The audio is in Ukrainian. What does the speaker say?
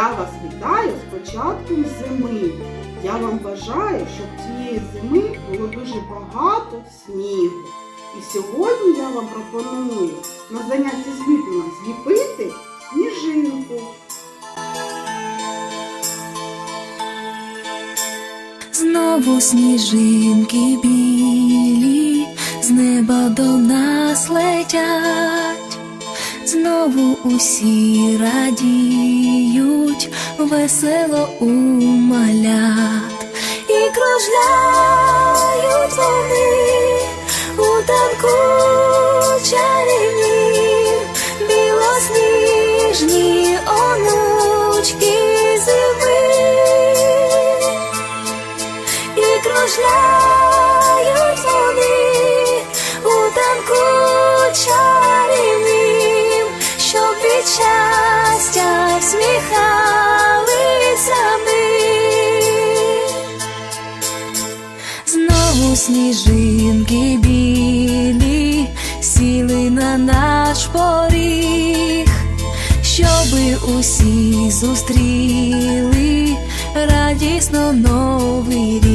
Я вас вітаю з початком зими. Я вам бажаю, щоб цієї зими було дуже багато снігу. І сьогодні я вам пропоную на занятті з ліплення зліпити сніжинку. Знову сніжинки білі з неба до нас летять, знову усі радіють, весело у малят. І кружляють вони у танку чарівні, білосніжні онучки зими. І кружляють сніжинки білі сіли на наш поріг, щоби усі зустріли радісно новий рік